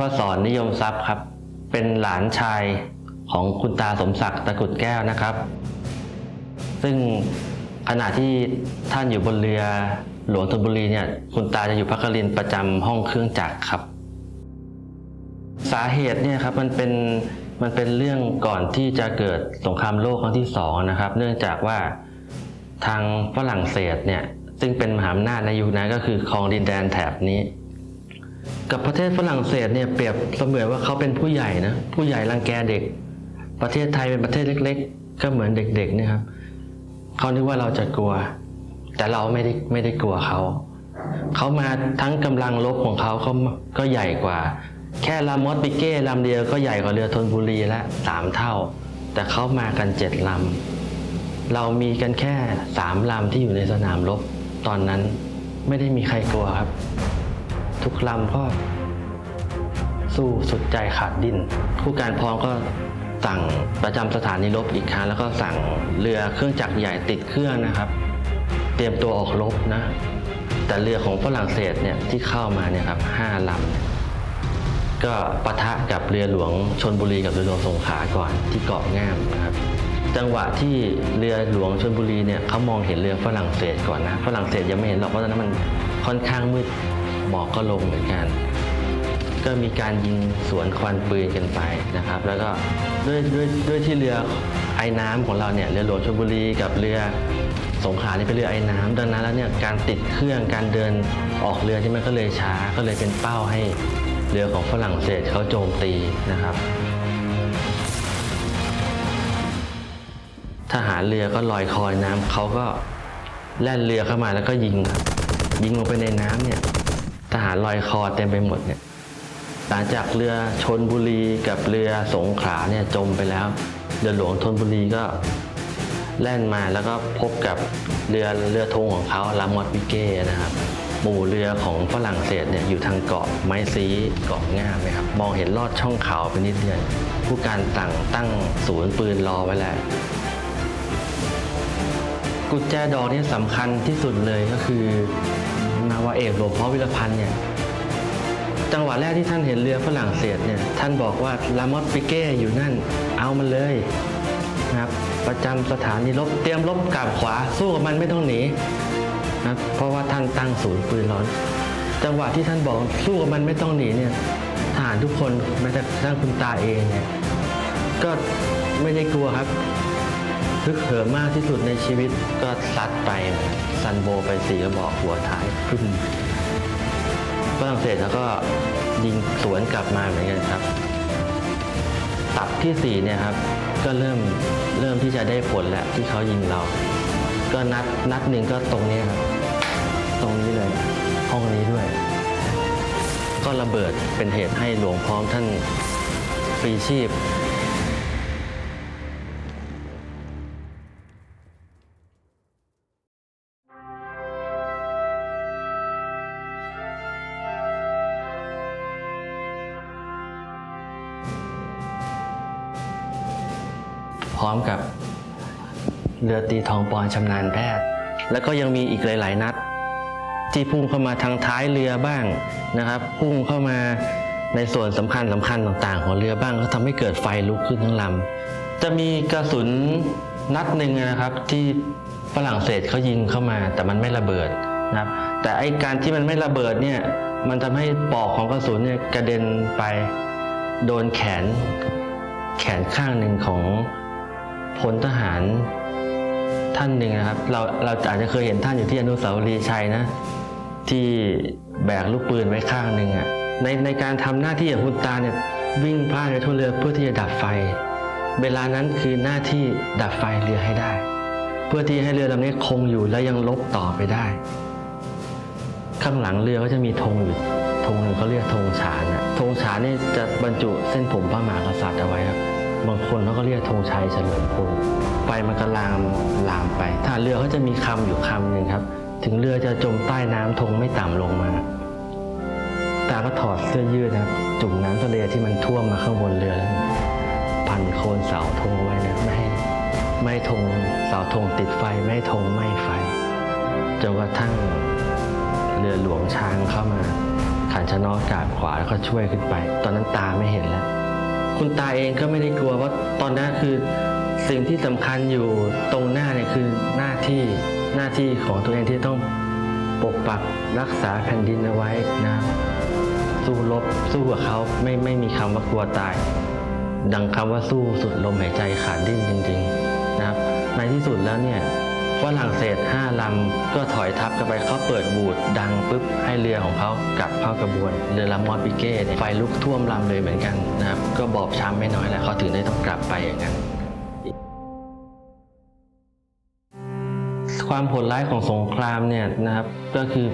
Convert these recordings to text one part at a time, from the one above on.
นัทพศรนิยมทรัพย์ครับ เป็นหลานชายของคุณตาสมศักดิ์ตะกุดแก้วนะครับ ซึ่งขณะที่ท่านอยู่บนเรือหลวงธนบุรีเนี่ยคุณตาจะอยู่พักรินประจำห้องเครื่องจักรครับ สาเหตุเนี่ยครับมันเป็นมันเป็นเรื่องก่อนที่จะเกิดสงครามโลกครั้งที่สองนะครับ เนื่องจากว่าทางฝรั่งเศสเนี่ยซึ่งเป็นมหาอำนาจในยุคนั้นก็คือครองดินแดนแถบนี้ กับประเทศฝรั่งเศสเนี่ยเปรียบเสมือนว่าเขาเป็นผู้ใหญ่นะผู้ใหญ่รังแกเด็ก ประเทศไทยเป็นประเทศเล็ก ๆ ก็เหมือนเด็กๆนะครับเขานึกว่าเราจะกลัว แต่เราไม่ได้ไม่ได้กลัวเขาเขามาทั้งกำลังลบของเขาเขาก็ใหญ่กว่า แค่ลามอสปิเก้ลำเดียวก็ใหญ่กว่าเรือธนบุรีละสามเท่า แต่เขามากันเจ็ดลำเรามีกันแค่สามลำที่อยู่ในสนามรบตอนนั้นไม่ได้มีใครกลัวครับ ทุกลำก็สู้สุดใจขาดดิ้นผู้การพร้อมก็สั่งประจำสถานีรบอีกครั้งแล้วก็สั่งเรือเครื่องจักรใหญ่ติดเครื่องนะครับ เตรียมตัวออกรบนะ แต่เรือของฝรั่งเศสเนี่ยที่เข้ามาเนี่ยครับห้าลำก็ปะทะกับเรือหลวงชนบุรีกับเรือหลวงสงขลาก่อนที่เกาะง่ามนะครับ จังหวะที่เรือหลวงชนบุรีเนี่ยเขามองเห็นเรือฝรั่งเศสก่อนนะฝรั่งเศสยังไม่เห็นหรอกเพราะตอนนั้นมันค่อนข้างมืด หมอกก็ลงเหมือนกัน ก็มีการยิงสวนควันปืนกันไปนะครับ แล้วก็ด้วยด้วยด้วยที่เรือไอ้น้ำของเราเนี่ยเรือหลวงชลบุรีกับเรือสงขลานี่เป็นเรือไอ้น้ำดังนั้นแล้วเนี่ยการติดเครื่องการเดินออกเรือที่มันก็เลยช้าก็เลยเป็นเป้าให้เรือของฝรั่งเศสเขาโจมตีนะครับ ทหารเรือก็ลอยคอยน้ำเขาก็แล่นเรือเข้ามาแล้วก็ยิงยิงลงไปในน้ำเนี่ย ทหารลอยคอเต็มไปหมดเนี่ยหลังจากเรือชนบุรีกับเรือสงขลาเนี่ยจมไปแล้วเรือหลวงธนบุรีก็แล่นมาแล้วก็พบกับเรือเรือธงของเขาลามอดวิเก้นะครับหมู่เรือของฝรั่งเศสเนี่ยอยู่ทางเกาะไม้ซีเกาะง่ามนะครับมองเห็นลอดช่องเขาไปนิดเดียวผู้การตั้งตั้งศูนย์ปืนรอไว้แล้วกุญแจดอกนี่สำคัญที่สุดเลยก็คือ วาเอกหลวงพ่อวิรพันธ์เนี่ยจังหวะแรกที่ท่านเห็นเรือฝรั่งเศสเนี่ยท่านบอกว่าลามอสปิเก้อยู่นั่น เอามันเลยนะครับประจำสถานีรบเตรียมรบกลับขวาสู้กับมันไม่ต้องหนีนะเพราะว่าท่านตั้งศูนย์ปืนร้อน จังหวะที่ท่านบอกสู้กับมันไม่ต้องหนีเนี่ยทหารทุกคนแม้แต่ท่านคุณตาเองเนี่ยก็ไม่ได้กลัวครับ ฮึกเหิมมากที่สุดในชีวิตก็ซัดไปซันโบไปสี่กระบอกหัวท้ายพึ่มฝรั่งเศสแล้วก็ยิงสวนกลับมาเหมือนกันครับ ตับที่สี่เนี่ยครับ ก็เริ่มเริ่มที่จะได้ผลแหล้วที่เขายิงเรา ก็นัดนัดหนึ่งก็ตรงนี้ครับ ตรงนี้เลยห้องนี้ด้วย ก็ระเบิดเป็นเหตุให้หลวงพร้อมท่านปรีชีพ กับเรือตีทองปอนชำนาญแพทย์ แล้วก็ยังมีอีกหลาย ๆ นัด ที่พุ่งเข้ามาทางท้ายเรือบ้างนะครับ พุ่งเข้ามาในส่วนสำคัญสำคัญต่าง ๆ ของเรือบ้างก็ทำให้เกิดไฟลุกขึ้นทั้งลำจะมีกระสุนนัดหนึ่งนะครับที่ฝรั่งเศสเขายิงเข้ามา แต่มันไม่ระเบิดนะครับ แต่ไอการที่มันไม่ระเบิดเนี่ยมันทำให้ปอกของกระสุนเนี่ยกระเด็นไปโดนแขนแขนข้างหนึ่งของ พลทหารท่านหนึ่งนะครับ เราเราอาจจะเคยเห็นท่านอยู่ที่อนุสาวรีย์ชัยนะ ที่แบกลูกปืนไว้ข้างหนึ่งอะในในการทำหน้าที่ของคุณตาเนี่ยวิ่งพลาดไปทั่วเรือเพื่อที่จะดับไฟ เวลานั้นคือหน้าที่ดับไฟเรือให้ได้ เพื่อที่ให้เรือลำนี้คงอยู่และยังลบต่อไปได้ ข้างหลังเรือก็จะมีธงอยู่ธงหนึ่งเขาเรียกธงฉานอะธงฉานนี่จะบรรจุเส้นผมพระมหากษัตริย์เอาไว้ บางคนเขาก็เรียกธงชัยเฉลิมพลไฟมันก็ลามลามไปถ้าเรือเขาจะมีคำอยู่คำหนึ่งครับ ถึงเรือจะจมใต้น้ำธงไม่ต่ำลงมาตาก็ถอดเสื้อยืดนะจุ่มน้ำทะเลที่มันท่วมมาข้างบนเรือแล้วพันโคนเสาธงไว้นะไม่ให้ไม่ธงเสาธงติดไฟไม่ให้ธงไหม้ไฟจนกระทั่งเรือหลวงช้างเข้ามาขันชะนอกราบขวาแล้วก็ช่วยขึ้นไป ตอนนั้นตาไม่เห็นแล้ว คุณตาเองก็ไม่ได้กลัวว่าตอนนั้นคือสิ่งที่สำคัญอยู่ตรงหน้าเนี่ยคือหน้าที่หน้าที่ของตัวเองที่ต้องปกปักรักษาแผ่นดินเอาไว้นะสู้รบสู้กับเขาไม่ไม่มีคำว่ากลัวตาย ดังคำว่าสู้สุดลมหายใจขาดดิ้นจริงๆนะครับในที่สุดแล้วเนี่ย ฝรั่งเศสห้าลำก็ถอยทับกันไปเขาเปิดบูดดังปุ๊บให้เรือของเขากลับเข้ากระบวนเรือลำมอสปิเก้เนี่ยไฟลุกท่วมลำเลยเหมือนกันนะครับก็บอบช้ำไม่น้อยแล้วเขาถึงได้ต้องกลับไปอย่างนั้นความโหดร้ายของสงครามเนี่ยนะครับก็คือ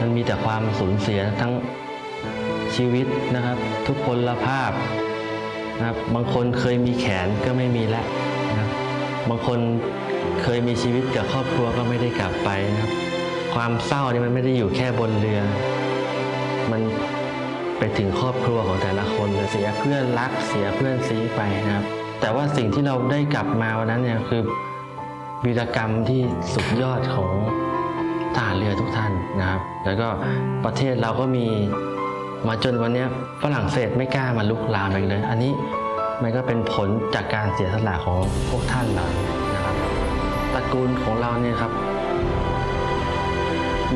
มันมีแต่ความสูญเสียทั้งชีวิตนะครับ ทุกพลภาพนะครับบางคนเคยมีแขนก็ไม่มีแล้วนะครับบางคน เคยมีชีวิตกับครอบครัวก็ไม่ได้กลับไปนะครับ ความเศร้านี่มันไม่ได้อยู่แค่บนเรือ มันไปถึงครอบครัวของแต่ละคนเสียเพื่อนรักเสียเพื่อนซีไปนะครับ แต่ว่าสิ่งที่เราได้กลับมาวันนั้นเนี่ยคือวีรกรรมที่สุดยอดของทหารเรือทุกท่านนะครับ แล้วก็ประเทศเราก็มีมาจนวันนี้ฝรั่งเศสไม่กล้ามาลุกลามอีกเลย อันนี้มันก็เป็นผลจากการเสียสละของพวกท่านเหล่านี้ ตระกูลของเราเนี่ยครับ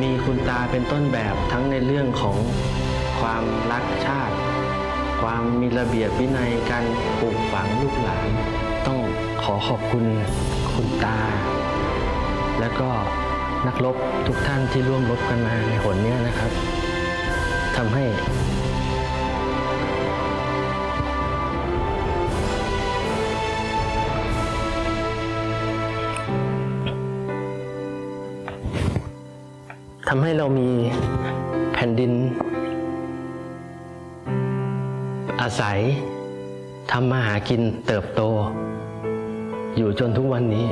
มีคุณตาเป็นต้นแบบทั้งในเรื่องของความรักชาติ ความมีระเบียบวินัยการปลูกฝังลูกหลาน ต้องขอขอบคุณคุณตา และก็นักรบทุกท่านที่ร่วมรบกันมาในหนเนี้นะครับทำให้ ทำให้เรามีแผ่นดิน อาศัยทำมาหากินเติบโต อยู่จนทุกวันนี้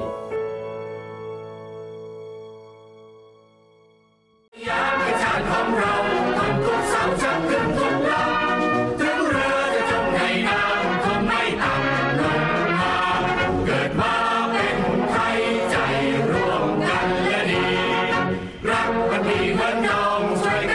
when we were young,